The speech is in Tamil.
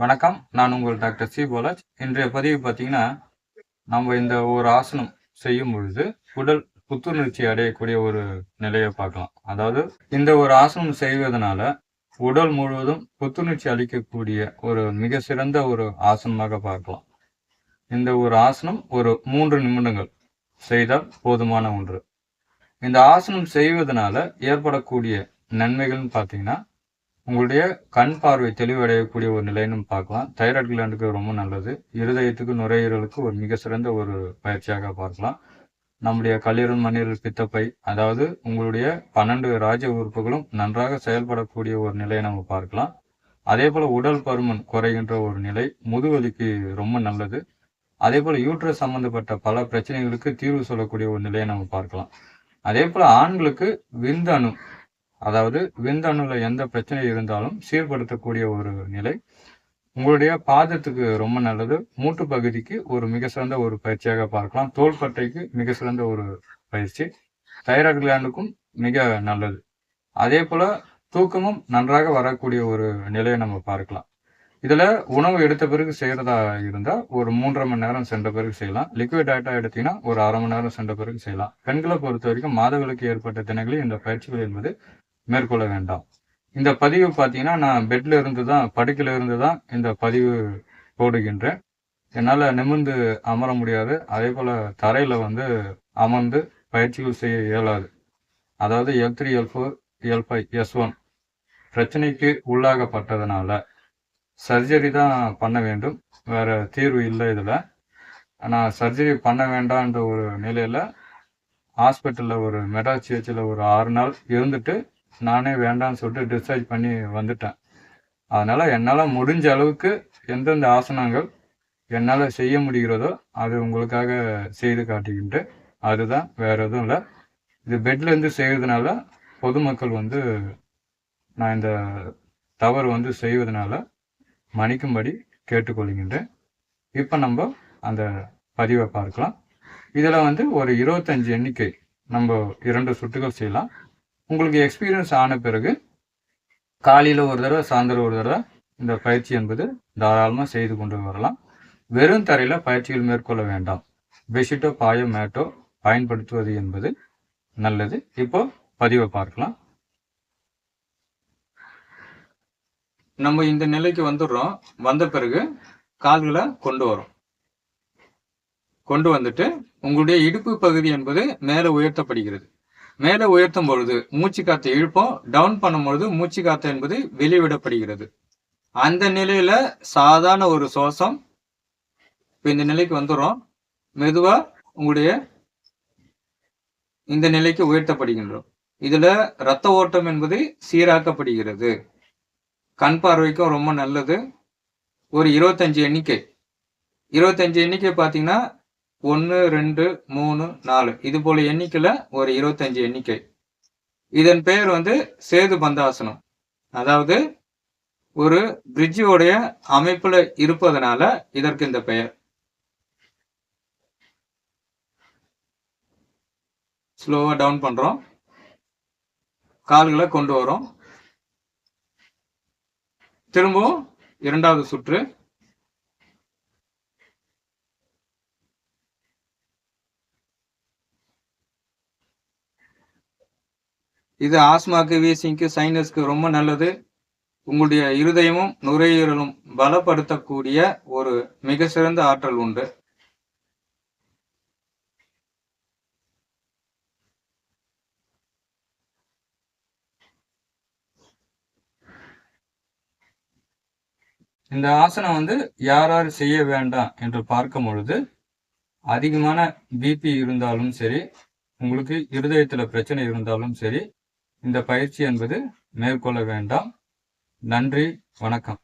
வணக்கம். நான் உங்கள் டாக்டர் சி. பாலாஜ். இன்றைய பதிவு பார்த்தீங்கன்னா நம்ம இந்த ஒரு ஆசனம் செய்யும் பொழுது உடல் புத்துணர்ச்சி அடையக்கூடிய ஒரு நிலையை பார்க்கலாம். அதாவது இந்த ஒரு ஆசனம் செய்வதனால உடல் முழுவதும் புத்துணர்ச்சி அளிக்கக்கூடிய ஒரு மிக சிறந்த ஒரு ஆசனமாக பார்க்கலாம். இந்த ஒரு ஆசனம் ஒரு மூன்று நிமிடங்கள் செய்தால் போதுமான ஒன்று. இந்த ஆசனம் செய்வதனால ஏற்படக்கூடிய நன்மைகள்னு பார்த்தீங்கன்னா உங்களுடைய கண் பார்வை தெளிவடையக்கூடிய ஒரு நிலைன்னு பார்க்கலாம். தைராய்டு கிளாண்டுக்கு ரொம்ப நல்லது. இருதயத்துக்கு நுரையீரலுக்கு ஒரு மிக சிறந்த ஒரு பயிற்சியாக பார்க்கலாம். நம்முடைய கல்லீரல் மண்ணீரல் பித்தப்பை அதாவது உங்களுடைய பன்னெண்டு ராஜ உறுப்புகளும் நன்றாக செயல்படக்கூடிய ஒரு நிலையை நம்ம பார்க்கலாம். அதே போல உடல் பருமன் குறைகின்ற ஒரு நிலை முதுவலிக்கு ரொம்ப நல்லது. அதே போல யூட்ரஸ் சம்பந்தப்பட்ட பல பிரச்சனைகளுக்கு தீர்வு சொல்லக்கூடிய ஒரு நிலையை நம்ம பார்க்கலாம். அதே போல ஆண்களுக்கு விந்தணு அதாவது விந்தணுல எந்த பிரச்சனை இருந்தாலும் சீர்படுத்தக்கூடிய ஒரு நிலை. உங்களுடைய பாதத்துக்கு ரொம்ப நல்லது. மூட்டு பகுதிக்கு ஒரு மிக சிறந்த ஒரு பயிற்சியாக பார்க்கலாம். தோள்பட்டைக்கு மிக சிறந்த ஒரு பயிற்சி. தைராய்டு கிளாண்டுக்கும் மிக நல்லது. அதே போல தூக்கமும் நன்றாக வரக்கூடிய ஒரு நிலையை நம்ம பார்க்கலாம். இதுல உணவு எடுத்த பிறகு செய்யறதா இருந்தா ஒரு மூன்றரை மணி நேரம் சென்ற பிறகு செய்யலாம். லிக்விட் டயட்டா எடுத்தீங்கன்னா ஒரு அரை மணி நேரம் சென்ற பிறகு செய்யலாம். பெண்களை பொறுத்த வரைக்கும் மாதவிலக்கு ஏற்பட்ட தினங்களில் இந்த பயிற்சிகள் என்பது மேற்கொள்ள வேண்டாம். இந்த பதிவு பார்த்தீங்கன்னா நான் பெட்டில் இருந்து தான் படுக்கில் இருந்து தான் இந்த பதிவு போடுகின்றேன். என்னால் நிமிர்ந்து அமர முடியாது. அதே போல் தரையில் வந்து அமர்ந்து பயிற்சிகள் செய்ய இயலாது. அதாவது L three L four L five S one பிரச்சனைக்கு உள்ளாகப்பட்டதுனால சர்ஜரி தான் பண்ண வேண்டும். வேறு தீர்வு இல்லை இதில். ஆனால் சர்ஜரி பண்ண வேண்டான்ற ஒரு நிலையில் ஹாஸ்பிட்டலில் ஒரு மெடா சிஹெச்சில் ஒரு ஆறு நாள் இருந்துட்டு நானே வேண்டாம்னு சொல்லிட்டு டிஸ்சார்ஜ் பண்ணி வந்துட்டேன். அதனால் என்னால் முடிஞ்ச அளவுக்கு எந்தெந்த ஆசனங்கள் என்னால் செய்ய முடிகிறதோ அது உங்களுக்காக செய்து காட்டிக்கிட்டு அதுதான் வேற எதுவும் இல்லை. இது பெட்லேருந்து செய்கிறதுனால பொதுமக்கள் வந்து நான் இந்த தவறு வந்து செய்வதனால மன்னிக்கும்படி கேட்டுக்கொள்கின்றேன். இப்போ நம்ம அந்த பதிவை பார்க்கலாம். இதில் வந்து ஒரு இருபத்தஞ்சு எண்ணிக்கை நம்ம இரண்டு சுட்டுகள் செய்யலாம். உங்களுக்கு எக்ஸ்பீரியன்ஸ் ஆன பிறகு காலையில் ஒரு தடவை சாயந்தரம் ஒரு தடவை இந்த பயிற்சி என்பது தாராளமாக செய்து கொண்டு வரலாம். வெறும் தரையில் பயிற்சிகள் மேற்கொள்ள வேண்டாம். பெட்ஷீட்டோ பாயோ மேட்டோ பயன்படுத்துவது என்பது நல்லது. இப்போ பதிவை பார்க்கலாம். நம்ம இந்த நிலைக்கு வந்துடுறோம். வந்த பிறகு கால்களை கொண்டு வரோம். கொண்டு வந்துட்டு உங்களுடைய இடுப்பு பகுதி என்பது மேலே உயர்த்தப்படுகிறது. மேலே உயர்த்தும் பொழுது மூச்சு காத்தை இழுப்போம். டவுன் பண்ணும் பொழுது மூச்சு காத்து என்பது வெளிவிடப்படுகிறது. அந்த நிலையில சாதாரண ஒரு சுவாசம் இப்போ இந்த நிலைக்கு வந்துடும் மெதுவா உங்களுடைய இந்த நிலைக்கு உயர்த்தப்படுகின்றோம். இதுல ரத்த ஓட்டம் என்பது சீராக்கப்படுகிறது. கண் பார்வைக்கும் ரொம்ப நல்லது. ஒரு இருபத்தஞ்சு எண்ணிக்கை. இருபத்தஞ்சு எண்ணிக்கை பார்த்தீங்கன்னா ஒன்று ரெண்டு மூணு நாலு. இது போல எண்ணிக்கையில் ஒரு இருபத்தஞ்சு எண்ணிக்கை. இதன் பெயர் வந்து சேது பந்தாசனம். அதாவது ஒரு பிரிட்ஜோடைய அமைப்பில் இருப்பதனால இதற்கு இந்த பெயர். ஸ்லோவாக டவுன் பண்ணுறோம் கால்களை கொண்டு வரோம் திரும்பவும் இரண்டாவது சுற்று. இது ஆஸ்மாக்கு வீசிங்க்கு சைனஸ்க்கு ரொம்ப நல்லது. உங்களுடைய இருதயமும் நுரையீரலும் பலப்படுத்தக்கூடிய ஒரு மிக சிறந்த ஆற்றல் உண்டு. இந்த ஆசனம் வந்து யார் யார் செய்ய வேண்டாம் என்று பார்க்கும் பொழுது அதிகமான பிபி இருந்தாலும் சரி உங்களுக்கு இருதயத்தில் பிரச்சனை இருந்தாலும் சரி இந்த பயிற்சி என்பது மேற்கொள்ள வேண்டாம். நன்றி வணக்கம்.